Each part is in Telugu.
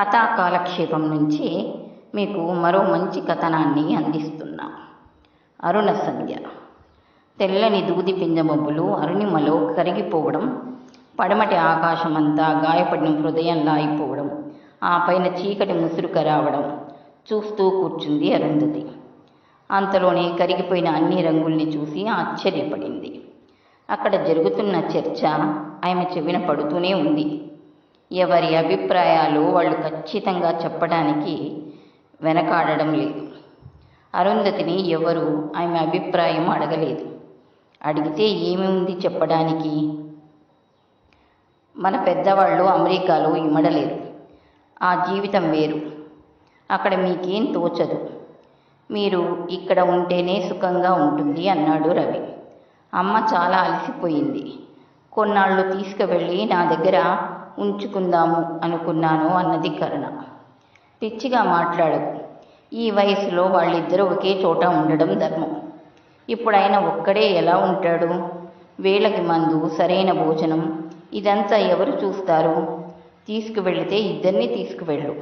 కథా కాలక్షేపం నుంచి మీకు మరో మంచి కథనాన్ని అందిస్తున్నా. అరుణ సంధ్య. తెల్లని దూది పింజమబ్బులు అరుణిమలో కరిగిపోవడం పడమటి ఆకాశమంతా గాయపడిన హృదయంలా అయిపోవడం ఆ పైన చీకటి ముసురుక రావడం చూస్తూ కూర్చుంది అరుంధతి. అంతలోనే కరిగిపోయిన అన్ని రంగుల్ని చూసి ఆశ్చర్యపడింది. అక్కడ జరుగుతున్న చర్చ ఆమె చెవిన పడుతూనే ఉంది. ఎవరి అభిప్రాయాలు వాళ్ళు ఖచ్చితంగా చెప్పడానికి వెనకాడడం లేదు. అరుంధతిని ఎవరు ఆమె అభిప్రాయం అడగలేదు. అడిగితే ఏమి ఉంది చెప్పడానికి? మన పెద్దవాళ్ళు అమెరికాలో ఇమడలేరు ఆ జీవితం వేరు. అక్కడ మీకేం తోచదు. మీరు ఇక్కడ ఉంటేనే సుఖంగా ఉంటుంది అన్నాడు రవి. అమ్మ చాలా అలసిపోయింది. కొన్నాళ్ళు తీసుకువెళ్ళి నా దగ్గర ఉంచుకుందాము అనుకున్నాను అన్నది కరుణ. పిచ్చిగా మాట్లాడకు ఈ వయసులో వాళ్ళిద్దరూ ఒకే చోట ఉండడం ధర్మం. ఇప్పుడు ఆయన ఒక్కడే ఎలా ఉంటాడు? వేళకి మందు సరైన భోజనం ఇదంతా ఎవరు చూస్తారు? తీసుకువెళితే ఇద్దరిని తీసుకువెళ్ళు.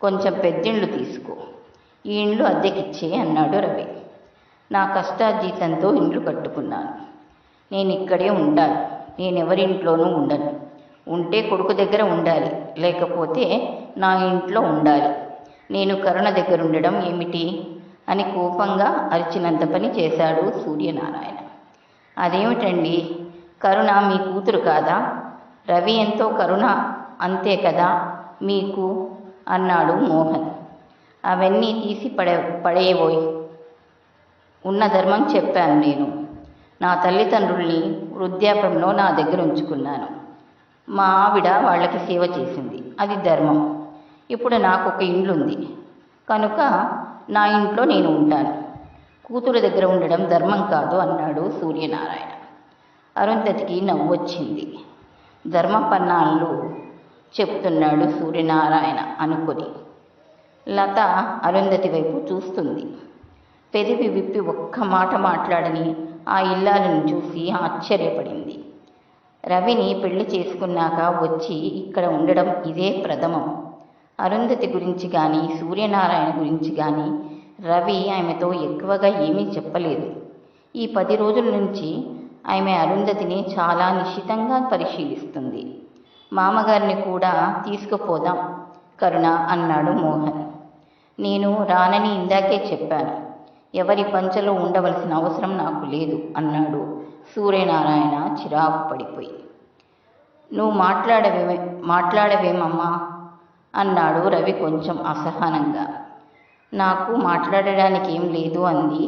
కొంచెం పెద్దిండ్లు తీసుకో. ఈ ఇండ్లు అద్దెకిచ్చే అన్నాడు రవి. నా కష్టాజీతంతో ఇండ్లు కట్టుకున్నాను. నేను ఇక్కడే ఉంటాను నేను ఎవరింట్లోనూ ఉండను. ఉంటే కొడుకు దగ్గర ఉండాలి. లేకపోతే నా ఇంట్లో ఉండాలి. నేను కరుణ దగ్గర ఉండడం ఏమిటి? అని కోపంగా అరిచినంత పని చేశాడు సూర్యనారాయణ. అదేమిటండి? కరుణ మీ కూతురు కాదా? రవి ఎంతో కరుణ అంతే కదా మీకు? అన్నాడు మోహన్. అవన్నీ తీసి పడే పడేయబోయి. ఉన్న ధర్మం చెప్పాను నేను. నా తల్లిదండ్రుల్ని వృద్ధాప్యంలో నా దగ్గర ఉంచుకున్నాను. మా ఆవిడ వాళ్ళకి సేవ చేసింది. అది ధర్మం. ఇప్పుడు నాకు ఒక ఇండ్లుంది. కనుక నా ఇంట్లో నేను ఉంటాను. కూతురు దగ్గర ఉండడం ధర్మం కాదు అన్నాడు సూర్యనారాయణ. అరుంధతికి నవ్వు వచ్చింది. ధర్మ పన్నాళ్ళు చెప్తున్నాడు సూర్యనారాయణ అనుకొని. లత అరుంధతి వైపు చూస్తుంది. పెదివి విప్పి ఒక్క మాట మాట్లాడని ఆ ఇల్లాలను చూసి ఆశ్చర్యపడింది. రవిని పెళ్ళి చేసుకున్నాక వచ్చి ఇక్కడ ఉండడం ఇదే ప్రథమం. అరుంధతి గురించి కానీ సూర్యనారాయణ గురించి కానీ రవి ఆమెతో ఎక్కువగా ఏమీ చెప్పలేదు. ఈ పది రోజుల నుంచి ఆమె అరుంధతిని చాలా నిశితంగా పరిశీలిస్తుంది. మామగారిని కూడా తీసుకుపోదాం కరుణ అన్నాడు మోహన్. నేను రానని ఇందాకే చెప్పాను. ఎవరి పంచలో ఉండవలసిన అవసరం నాకు లేదు అన్నాడు సూర్యనారాయణ చిరాకు పడిపోయి నువ్వు మాట్లాడవే మాట్లాడవేమమ్మా అన్నాడు రవి కొంచెం అసహనంగా. నాకు మాట్లాడడానికి ఏం లేదు అంది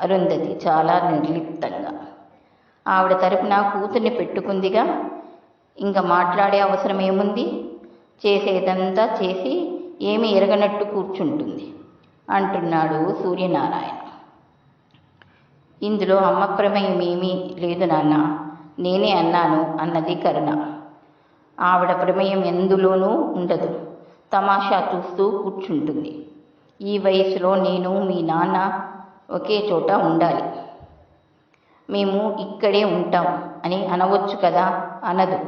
అరుంధతి చాలా నిర్లిప్తంగా. ఆవిడ తరపున కూతుర్ని పెట్టుకుందిగా? ఇంకా మాట్లాడే అవసరం ఏముంది? చేసేదంతా చేసి ఏమి ఎరగనట్టు కూర్చుంటుంది అంటున్నాడు సూర్యనారాయణ. ఇందులో అమ్మ ప్రమేయం లేదు నాన్న. నేనే అన్నాను అన్నది కరుణ. ఆవిడ ప్రమేయం ఎందులోనూ ఉండదు. తమాషా చూస్తూ కూర్చుంటుంది. ఈ వయసులో నేను మీ నాన్న ఒకే చోట ఉండాలి. మేము ఇక్కడే ఉంటాం అని అనవచ్చు కదా? అనదు.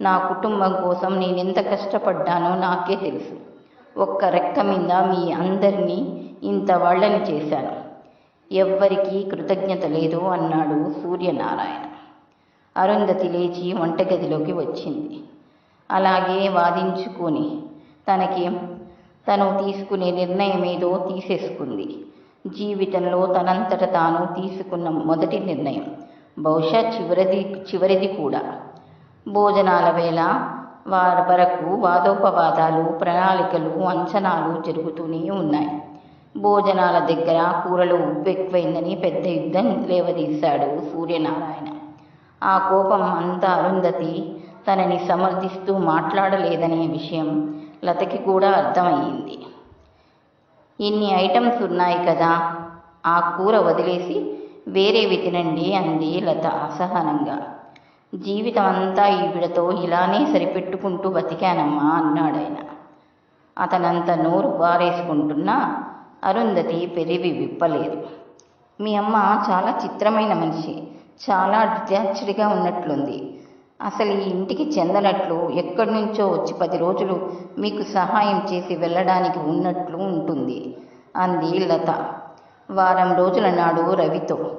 నా కుటుంబం కోసం నేను ఎంత కష్టపడ్డానో నాకే తెలుసు. ఒక్క రెక్క మీద మీ అందరినీ ఇంత వాళ్ళని చేశాను. ఎవ్వరికీ కృతజ్ఞత లేదు అన్నాడు సూర్యనారాయణ. అరుంధతి లేచి వంటగదిలోకి వచ్చింది. అలాగే వాదించుకొని తనకి తను తీసుకునే నిర్ణయం ఏదో తీసేసుకుంది. జీవితంలో తనంతట తాను తీసుకున్న మొదటి నిర్ణయం. బహుశా చివరిది చివరిది కూడా. భోజనాల వేళ వారి వరకు వాదోపవాదాలు ప్రణాళికలు అంచనాలు జరుగుతూనే ఉన్నాయి. భోజనాల దగ్గర కూరలో ఉప్పు ఎక్కువైందని పెద్ద యుద్ధం లేవదీశాడు సూర్యనారాయణ. ఆ కోపం అంతా అరుంధతి తనని సమర్థిస్తూ మాట్లాడలేదనే విషయం లతకి కూడా అర్థమయ్యింది. ఇన్ని ఐటమ్స్ ఉన్నాయి కదా ఆ కూర వదిలేసి వేరేవి తినండి అంది లత అసహనంగా. జీవితం అంతా ఈవిడతో ఇలానే సరిపెట్టుకుంటూ బతికానమ్మా అన్నాడాయన. అతనంత నోరు పారేసుకుంటున్నా అరుంధతి పెరివి విప్పలేదు. మీ అమ్మ చాలా చిత్రమైన మనిషి. చాలా డిటాచ్డ్గా ఉన్నట్లుంది. అసలు ఈ ఇంటికి చెందనట్లు ఎక్కడి నుంచో వచ్చి పది రోజులు మీకు సహాయం చేసి వెళ్ళడానికి ఉన్నట్లు ఉంటుంది అంది లత. వారం రోజుల నాడు రవితో.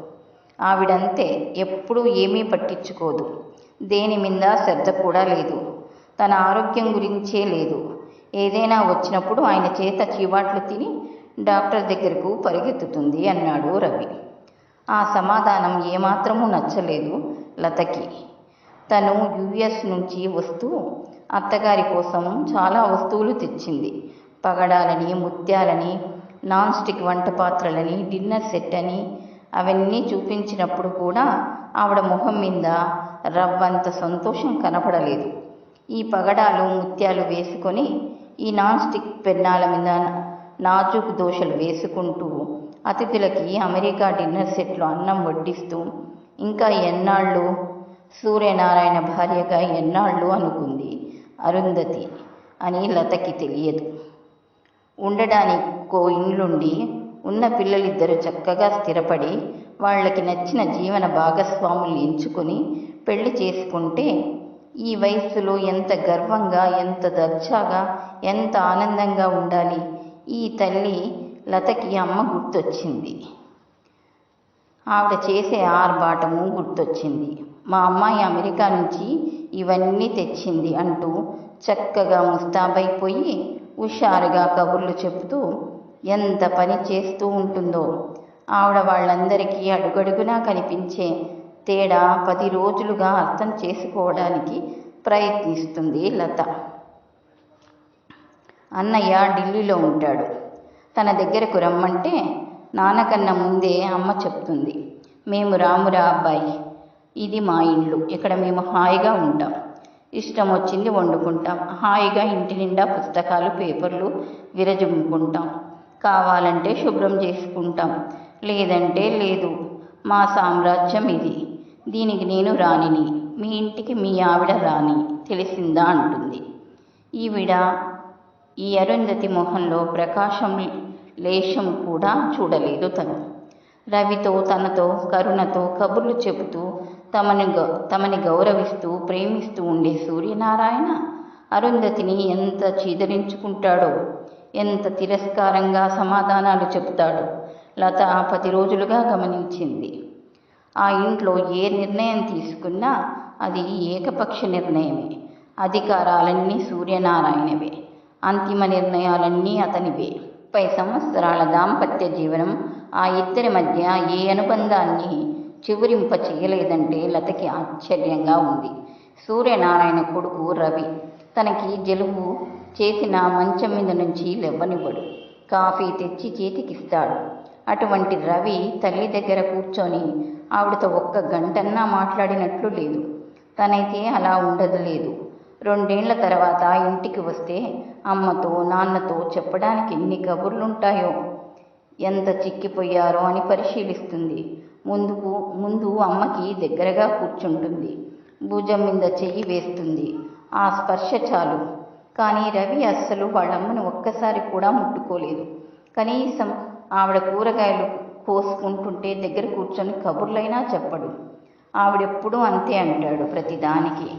ఆవిడంతే ఎప్పుడూ ఏమీ పట్టించుకోదు. దేని మీద శ్రద్ధ కూడా లేదు. తన ఆరోగ్యం గురించే లేదు. ఏదైనా వచ్చినప్పుడు ఆయన చేత చీవాట్లు తిని డాక్టర్ దగ్గరకు పరిగెత్తుతుంది అన్నాడు రవి. ఆ సమాధానం ఏమాత్రమూ నచ్చలేదు లతకి. తను యుఎస్ నుంచి వస్తూ అత్తగారి కోసం చాలా వస్తువులు తెచ్చింది. పగడాలని ముత్యాలని నాన్ స్టిక్ వంట పాత్రలని డిన్నర్ సెట్ అని అవన్నీ చూపించినప్పుడు కూడా ఆవిడ ముఖం మీద రవ్వంత సంతోషం కనపడలేదు. ఈ పగడాలు ముత్యాలు వేసుకొని ఈ నాన్ స్టిక్ పెన్నాల మీద నాజూక్ దోశలు వేసుకుంటూ అతిథులకి అమెరికా డిన్నర్ సెట్లో అన్నం వడ్డిస్తూ ఇంకా ఎన్నాళ్ళు? సూర్యనారాయణ భార్యగా ఎన్నాళ్ళు అనుకుంది? అరుంధతి అని లతకి తెలియదు. ఉండడానికో ఇండ్లుండి ఉన్న పిల్లలిద్దరూ చక్కగా స్థిరపడి వాళ్ళకి నచ్చిన జీవన భాగస్వాములు ఎంచుకొని పెళ్ళి చేసుకుంటే ఈ వయస్సులో ఎంత గర్వంగా ఎంత దర్జాగా ఎంత ఆనందంగా ఉండాలి? ఈ తల్లి లతకి అమ్మ గుర్తొచ్చింది. ఆవిడ చేసే ఆర్భాటము గుర్తొచ్చింది. మా అమ్మాయి అమెరికా నుంచి ఇవన్నీ తెచ్చింది అంటూ చక్కగా ముస్తాబైపోయి హుషారుగా కబుర్లు చెబుతూ ఎంత పని చేస్తూ ఉంటుందో. ఆవిడ వాళ్ళందరికీ అడుగడుగునా కనిపించే తేడా పది రోజులుగా అర్థం చేసుకోవడానికి ప్రయత్నిస్తుంది లత. అన్నయ్య ఢిల్లీలో ఉంటాడు. తన దగ్గరకు రమ్మంటే నాన్నకన్నా ముందే అమ్మ చెప్తుంది మేము రామురా అబ్బాయి ఇది మా ఇల్లు ఇక్కడ మేము హాయిగా ఉంటాం. ఇష్టం వచ్చింది వండుకుంటాం. హాయిగా ఇంటి నిండా పుస్తకాలు పేపర్లు విరజుమ్ముకుంటాం. కావాలంటే శుభ్రం చేసుకుంటాం. లేదంటే లేదు మా సామ్రాజ్యం ఇది. దీనికి నేను రాణిని మీ ఇంటికి మీ ఆవిడ రాణి తెలిసిందా? అంటుంది. ఈవిడ ఈ అరుంధతి మొహంలో ప్రకాశం లేశం కూడా చూడలేదు తను. రవితో తనతో కరుణతో కబుర్లు చెబుతూ తమని గౌ తమని గౌరవిస్తూ ప్రేమిస్తూ ఉండే సూర్యనారాయణ అరుంధతిని ఎంత చీదరించుకుంటాడో ఎంత తిరస్కారంగా సమాధానాలు చెబుతాడో లత పది రోజులుగా గమనించింది. ఆ ఇంట్లో ఏ నిర్ణయం తీసుకున్నా అది ఏకపక్ష నిర్ణయమే. అధికారాలన్నీ సూర్యనారాయణవే. అంతిమ నిర్ణయాలన్నీ అతనివే. ముప్పై సంవత్సరాల దాంపత్య జీవనం ఆ ఇద్దరి మధ్య ఏ అనుబంధాన్ని చివరింప చేయలేదంటే లతకి ఆశ్చర్యంగా ఉంది. సూర్యనారాయణ కొడుకు రవి తనకి జలుబు చేసిన మంచం మీద నుంచి లెవ్వనివ్వడు కాఫీ తెచ్చి చేతికిస్తాడు. అటువంటి రవి తల్లి దగ్గర కూర్చొని ఆవిడతో ఒక్క గంటన్నా మాట్లాడినట్లు లేదు. తనైతే అలా ఉండదు లేదు. రెండేళ్ళ తర్వాత ఇంటికి వస్తే అమ్మతో నాన్నతో చెప్పడానికి ఎన్ని కబుర్లుంటాయో. ఎంత చిక్కిపోయారో అని పరిశీలిస్తుంది. ముందుకు ముందు అమ్మకి దగ్గరగా కూర్చుంటుంది. భుజం మీద చెయ్యి వేస్తుంది. ఆ స్పర్శ చాలు. కానీ రవి అస్సలు వాళ్ళమ్మను ఒక్కసారి కూడా ముట్టుకోలేదు. కనీసం ఆవిడ కూరగాయలు కోసుకుంటుంటే దగ్గర కూర్చొని కబుర్లైనా చెప్పడు. ఆవిడెప్పుడూ అంతే అంటాడు ప్రతిదానికి.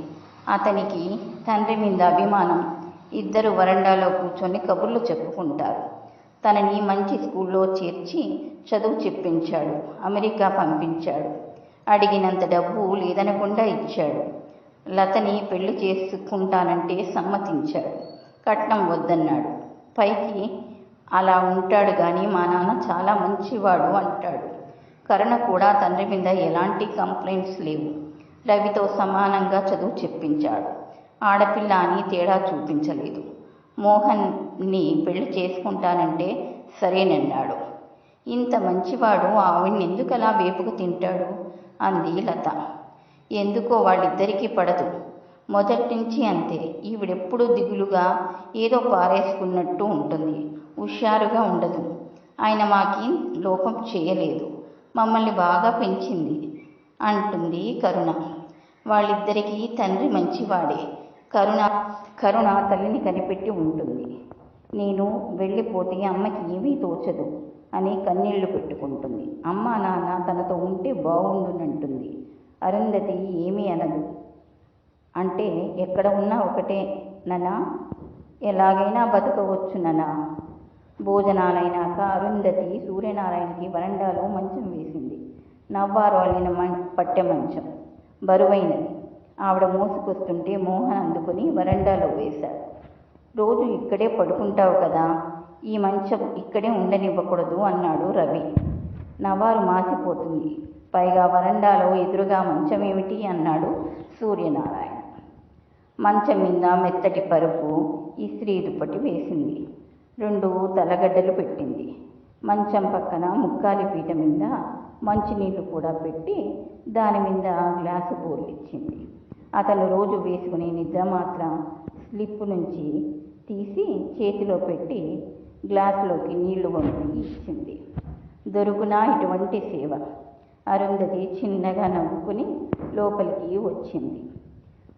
అతనికి తండ్రి మీద అభిమానం. ఇద్దరు వరండాలో కూర్చొని కబుర్లు చెప్పుకుంటారు. తనని మంచి స్కూల్లో చేర్చి చదువు చెప్పించాడు. అమెరికా పంపించాడు. అడిగినంత డబ్బు లేదనకుండా ఇచ్చాడు. లతని పెళ్ళి చేసుకుంటానంటే సమ్మతించాడు. కట్నం వద్దన్నాడు. పైకి అలా ఉంటాడు కానీ మా నాన్న చాలా మంచివాడు అంటాడు. కరుణ కూడా తండ్రి మీద ఎలాంటి కంప్లైంట్స్ లేవు. రవితో సమానంగా చదువు చెప్పించాడు. ఆడపిల్ల అని తేడా చూపించలేదు. మోహన్ని పెళ్ళి చేసుకుంటానంటే సరేనన్నాడు. ఇంత మంచివాడు ఆవిడ్ని ఎందుకు అలా వేపుకు తింటాడు? అంది లత. ఎందుకో వాళ్ళిద్దరికీ పడదు. మొదటి నుంచి అంతే. ఈవిడెప్పుడూ దిగులుగా ఏదో పారేసుకున్నట్టు ఉంటుంది. హుషారుగా ఉండదు. ఆయన మాకి లోపం చేయలేదు. మమ్మల్ని బాగా పెంచింది అంటుంది కరుణ. వాళ్ళిద్దరికీ తండ్రి మంచివాడే. కరుణ కరుణ తల్లిని కనిపెట్టి ఉంటుంది. నేను వెళ్ళిపోతే అమ్మకి ఏమీ తోచదు అని కన్నీళ్ళు పెట్టుకుంటుంది. అమ్మ నాన్న తనతో ఉంటే బాగుండునంటుంది అరుంధతి ఏమీ అనదు. అంటే ఎక్కడ ఉన్నా ఒకటే ననా ఎలాగైనా బతకవచ్చు ననా భోజనాలైనాక అరుంధతి సూర్యనారాయణకి వరండాలో మంచం వేసింది. నవ్వారు అల్లిన మం పట్టె మంచం. బరువైనది. ఆవిడ మోసుకొస్తుంటే మోహన్ అందుకుని వరండాలో వేశాడు. రోజు ఇక్కడే పడుకుంటావు కదా ఈ మంచం ఇక్కడే ఉండనివ్వకూడదు అన్నాడు రవి. నవారు మాసిపోతుంది. పైగా వరండాలో ఎదురుగా మంచం ఏమిటి అన్నాడు సూర్యనారాయణ. మంచం మీద మెత్తటి పరుపు ఇస్త్రీ దుప్పటి వేసింది. రెండు తలగడ్డలు పెట్టింది. మంచం పక్కన ముక్కాలి పీట మీద మంచినీళ్ళు కూడా పెట్టి దాని మీద గ్లాసు బోర్లు ఇచ్చింది అతను రోజు వేసుకునే నిద్ర మాత్రం స్లిప్ నుంచి తీసి చేతిలో పెట్టి గ్లాసులోకి నీళ్ళు వంపి ఇచ్చింది. దొరుకునా ఇటువంటి సేవ? అరుంధతి చిన్నగా నవ్వుకుని లోపలికి వచ్చింది.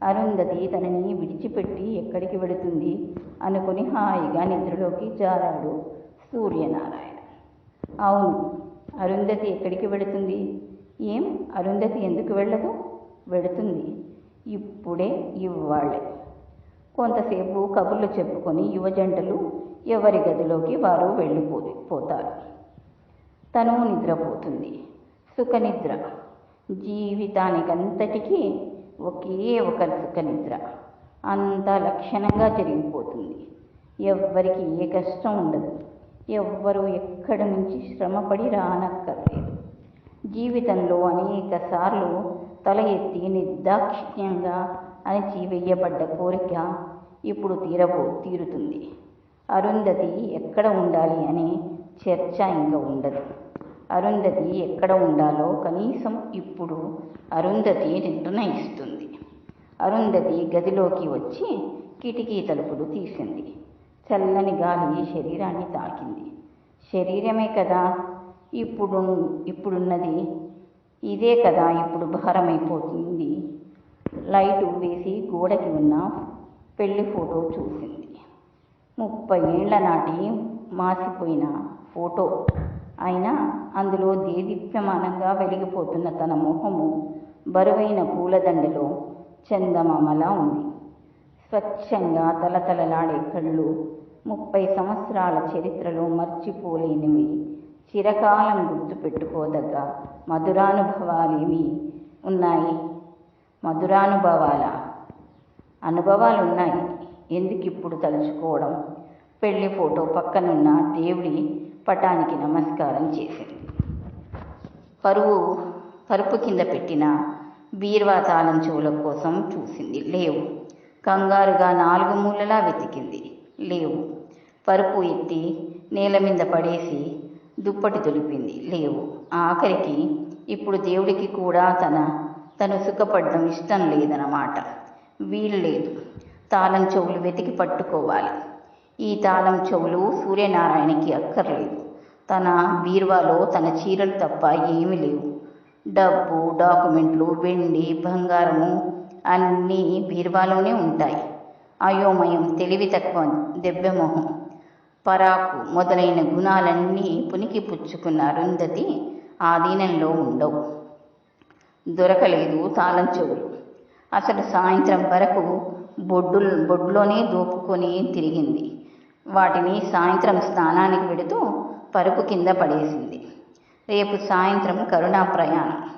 అరుంధతి తనని విడిచిపెట్టి ఎక్కడికి వెళుతుంది? అనుకుని హాయిగా నిద్రలోకి జారాడు సూర్యనారాయణ. అవును అరుంధతి ఎక్కడికి వెళుతుంది? ఏం? అరుంధతి ఎందుకు వెళ్ళదు? వెళుతుంది. ఇప్పుడే ఇవ్వాళ్ళే కొంతసేపు కబుర్లు చెప్పుకొని యువజంటలు ఎవరి గదిలోకి వారు వెళ్ళిపో పోతారు తను నిద్రపోతుంది. సుఖనిద్ర. జీవితానికంతటికీ ఒకే ఒక సుఖనిద్ర. అంతా లక్షణంగా జరిగిపోతుంది. ఎవ్వరికి ఏ కష్టం ఉండదు. ఎవ్వరూ ఎక్కడి నుంచి శ్రమపడి రానక్కర్లేదు. జీవితంలో అనేక సార్లు తల ఎత్తి నిర్దాక్షిణ్యంగా అణిచివేయబడ్డ కోరిక ఇప్పుడు తీరబో తీరుతుంది. అరుంధతి ఎక్కడ ఉండాలి అనే చర్చ ఇంకా ఉండదు. అరుంధతి ఎక్కడ ఉండాలో కనీసం ఇప్పుడు అరుంధతి నిర్ణయిస్తుంది అరుంధతి గదిలోకి వచ్చి కిటికీ తలుపులు తీసింది. చల్లని గాలి శరీరాన్ని తాకింది. శరీరమే కదా ఇప్పుడు ఇప్పుడున్నది? ఇదే కదా ఇప్పుడు భారమైపోతుంది. లైటు వేసి గోడకి ఉన్న పెళ్ళి ఫోటో చూసింది. ముప్పై ఏళ్ళ నాటి మాసిపోయిన ఫోటో. అయినా అందులో దేదీప్యమానంగా వెలిగిపోతున్న తన మొహము బరువైన పూలదండలో చందమామలా ఉంది. స్వచ్ఛంగా తలతలలాడే కళ్ళు ముప్పై సంవత్సరాల చరిత్రలో మర్చిపోలేనివి. చిరకాలం గుర్తుపెట్టుకోదగ్గ మధురానుభవాలేవి ఉన్నాయి? మధురానుభవాల? అనుభవాలు ఉన్నాయి ఎందుకు ఇప్పుడు తలుచుకోవడం? పెళ్ళి ఫోటో పక్కనున్న దేవుడి పటానికి నమస్కారం చేసింది పరువు పరుపు కింద పెట్టిన బీర్వా తాళం చెవుల కోసం చూసింది. లేవు. కంగారుగా నాలుగు మూలలా వెతికింది. లేవు. పరుపు ఎత్తి నేల మీద పడేసి దుప్పటి తొలిపింది. లేవు. ఆఖరికి ఇప్పుడు దేవుడికి కూడా తన తను సుఖపడడం ఇష్టం లేదన్నమాట. వీలు లేదు. తాళం చెవులు వెతికి పట్టుకోవాలి. ఈ తాళం చెవులు సూర్యనారాయణకి అక్కర్లేదు. తన బీరువాలో తన చీరలు తప్ప ఏమీ లేవు. డబ్బు డాక్యుమెంట్లు వెండి బంగారము అన్నీ బీరువాలోనే ఉంటాయి. అయోమయం తెలివి తక్కువ దెబ్బెమొహం పరాకు మొదలైన గుణాలన్నీ పునికి పుచ్చుకున్న అరుంధతి ఆధీనంలో ఉండవు. దొరకలేదు తాళం చెవులు. అసలు సాయంత్రం వరకు బొడ్డు బొడ్లోనే దోపుకొని తిరిగింది. వాటిని సాయంత్రం స్నానానికి వెడుతూ పరుపు కింద పడేసింది. రేపు సాయంత్రం కరుణా ప్రయాణం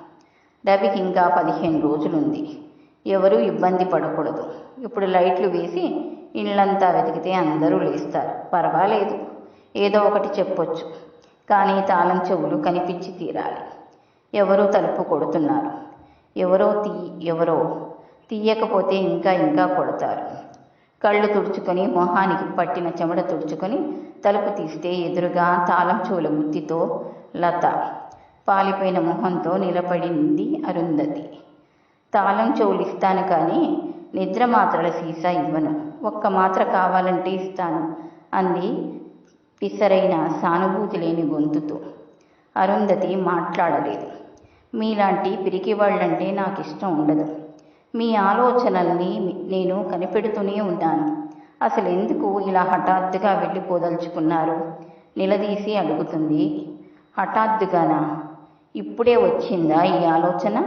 రవికి ఇంకా పదిహేను రోజులుంది. ఎవరూ ఇబ్బంది పడకూడదు. ఇప్పుడు లైట్లు వేసి ఇళ్ళంతా వెతికితే అందరూ లేస్తారు. పర్వాలేదు. ఏదో ఒకటి చెప్పొచ్చు. కానీ తాళం చెవులు కనిపించి తీరాలి. ఎవరో తలుపు కొడుతున్నారు. ఎవరో తీ ఎవరో తీయకపోతే ఇంకా ఇంకా కొడతారు. కళ్ళు తుడుచుకొని మొహానికి పట్టిన చెమట తుడుచుకొని తలుపు తీస్తే ఎదురుగా తాళం చెవుల గుత్తితో లత పాలిపోయిన మొహంతో నిలబడింది అరుంధతి. తాళం చెవులు ఇస్తాను కానీ నిద్ర మాత్రల సీసా ఇవ్వను. ఒక్క మాత్ర కావాలంటే ఇస్తాను అంది పిసరైన సానుభూతి లేని గొంతుతో. అరుంధతి మాట్లాడలేదు. మీలాంటి పిరికి వాళ్ళంటే నాకు ఇష్టం ఉండదు. మీ ఆలోచనల్ని నేను కనిపెడుతూనే ఉన్నాను అసలు ఎందుకు ఇలా హఠాత్తుగా వెళ్ళిపోదలుచుకున్నారు నిలదీసి అడుగుతుంది. హఠాత్తుగానా? ఇప్పుడే వచ్చిందా ఈ ఆలోచన?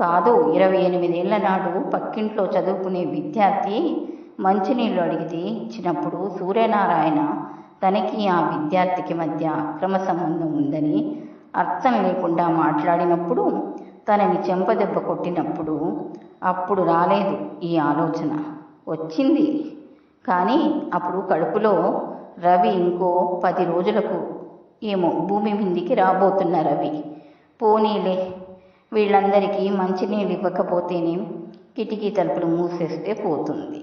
కాదు ఇరవై ఎనిమిదేళ్ళ నాడు పక్కింట్లో చదువుకునే విద్యార్థి మంచినీళ్ళు అడిగితే ఇచ్చినప్పుడు సూర్యనారాయణ తనకి ఆ విద్యార్థికి మధ్య అక్రమ సంబంధం ఉందని అర్థం లేకుండా మాట్లాడినప్పుడు తనని చెంపదెబ్బ కొట్టినప్పుడు అప్పుడు రాలేదు ఈ ఆలోచన. వచ్చింది. కానీ అప్పుడు కడుపులో రవి ఇంకో పది రోజులకు ఏమో భూమి మీదికి రాబోతున్న రవి. పోనీలే వీళ్ళందరికీ మంచినీళ్ళు ఇవ్వకపోతేనే కిటికీ తలుపులు మూసేస్తే పోతుంది.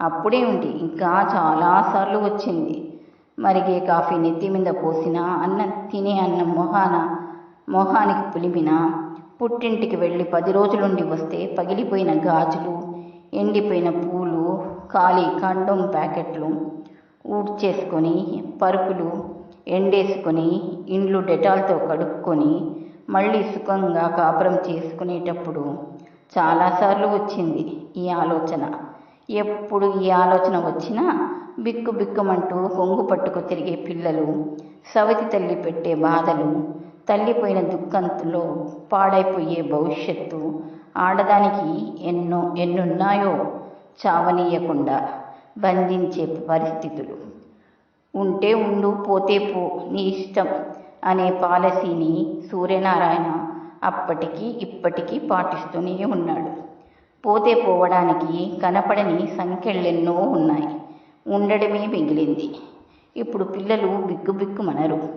అప్పుడేమిటి? ఇంకా చాలాసార్లు వచ్చింది. మరిగే కాఫీ నెత్తి మీద పోసినా అన్నం తినే అన్నం మొహాన మొహానికి పులిమిన పుట్టింటికి వెళ్ళి పది రోజులుండి వస్తే పగిలిపోయిన గాజులు ఎండిపోయిన పూలు ఖాళీ కండం ప్యాకెట్లు ఊడ్చేసుకొని పరుపులు ఎండేసుకొని ఇండ్లు డెటాల్తో కడుక్కొని మళ్ళీ సుఖంగా కాపురం చేసుకునేటప్పుడు చాలాసార్లు వచ్చింది ఈ ఆలోచన. ఎప్పుడు ఈ ఆలోచన వచ్చినా బిక్కు బిక్కుమంటూ కొంగు పట్టుకు తిరిగే పిల్లలు సవతి తల్లి పెట్టే బాధలు తల్లిపోయిన దుఃఖంతులో పాడైపోయే భవిష్యత్తు ఆడదానికి ఎన్నో ఎన్నున్నాయో చావనీయకుండా బంధించే పరిస్థితులు. ఉంటే ఉండు పోతే పో నీ ఇష్టం. అనే పాలసీని సూర్యనారాయణ అప్పటికి ఇప్పటికీ పాటిస్తూనే ఉన్నాడు. పోతే పోవడానికి కనపడని సంఖ్యలెన్నో ఉన్నాయి. ఉండడమే మిగిలింది. ఇప్పుడు పిల్లలు బిక్కుబిక్కుమనరు.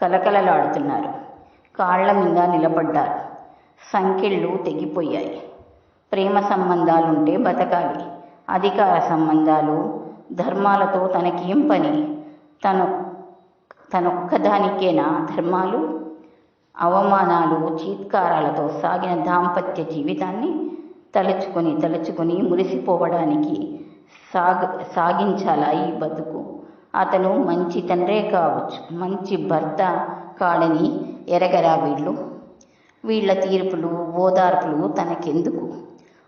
కలకలలాడుతున్నారు. కాళ్ళ మీద నిలబడ్డారు. సంఖ్యళ్ళు తెగిపోయాయి. ప్రేమ సంబంధాలుంటే బతకాలి. అధికార సంబంధాలు ధర్మాలతో తనకేం పని? తను తనొక్కదానికేనా ధర్మాలు? అవమానాలు చీత్కారాలతో సాగిన దాంపత్య జీవితాన్ని తలుచుకొని తలుచుకొని మురిసిపోవడానికి సాగ సాగించాలా ఈ బతుకు? అతను మంచి తండ్రే కావచ్చు మంచి భర్త కాడని ఎరగరా వీళ్ళు? వీళ్ళ తీర్పులు ఓదార్పులు తనకెందుకు?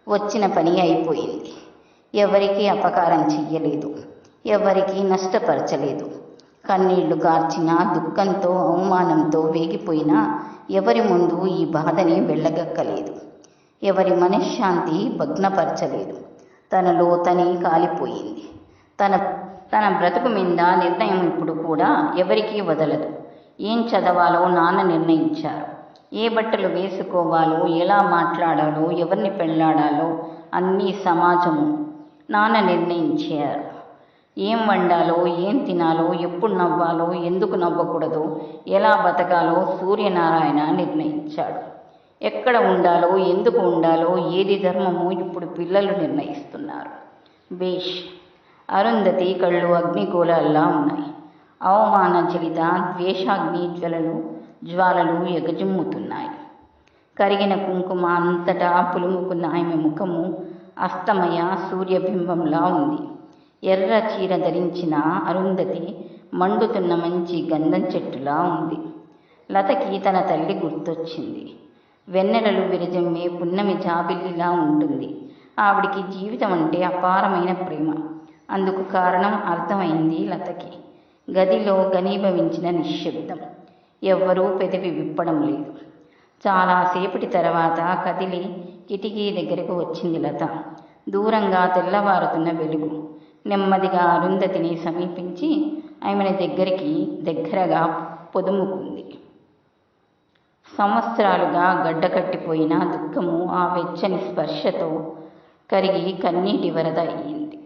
వచ్చిన పని అయిపోయింది. ఎవరికీ అపకారం చెయ్యలేదు. ఎవరికీ నష్టపరచలేదు. కన్నీళ్ళు గార్చిన దుఃఖంతో అవమానంతో వేగిపోయినా ఎవరి ముందు ఈ బాధని వెళ్ళగక్కలేదు. ఎవరి మనశ్శాంతి భగ్నపరచలేదు. తనలో తనే కాలిపోయింది. తన తన బ్రతుకు మీద నిర్ణయం ఇప్పుడు కూడా ఎవరికీ వదలదు. ఏం చదవాలో నాన్న నిర్ణయించారు. ఏ బట్టలు వేసుకోవాలో ఎలా మాట్లాడాలో ఎవరిని పెళ్ళాడాలో అన్నీ సమాజము నాన్న నిర్ణయించారు. ఏం వండాలో ఏం తినాలో ఎప్పుడు నవ్వాలో ఎందుకు నవ్వకూడదో ఎలా బతకాలో సూర్యనారాయణ నిర్ణయించాడు. ఎక్కడ ఉండాలో ఎందుకు ఉండాలో ఏది ధర్మమో ఇప్పుడు పిల్లలు నిర్ణయిస్తున్నారు. బేష్ అరుంధతి కళ్ళు అగ్నిగోళాల్లా ఉన్నాయి. అవమాన జలిత ద్వేషాగ్ని జ్వలలు జ్వాలలు ఎగజిమ్ముతున్నాయి. కరిగిన కుంకుమ అంతటా పులుముకున్న ఆమె ముఖము అస్తమయ సూర్యబింబంలా ఉంది. ఎర్ర చీర ధరించిన అరుంధతి మండుతున్న మంచి గంధం చెట్టులా ఉంది. లతకి తన తల్లి గుర్తొచ్చింది. వెన్నెలలు విరజమ్మే పున్నమి జాబిల్లిలా ఉంటుంది. ఆవిడికి జీవితం అంటే అపారమైన ప్రేమ. అందుకు కారణం అర్థమైంది లతకి. గదిలో ఘనీభవించిన నిశ్శబ్దం. ఎవ్వరూ పెదవి విప్పడం లేదు. చాలాసేపటి తర్వాత కదిలి కిటికీ దగ్గరకు వచ్చింది లత. దూరంగా తెల్లవారుతున్న వెలుగు. నెమ్మదిగా అరుంధతిని సమీపించి ఆమెను దగ్గరికి దగ్గరగా పొదుముకుంది. సంవత్సరాలుగా గడ్డకట్టిపోయిన దుఃఖము ఆ వెచ్చని స్పర్శతో కరిగి కన్నీటి వరద అయ్యింది.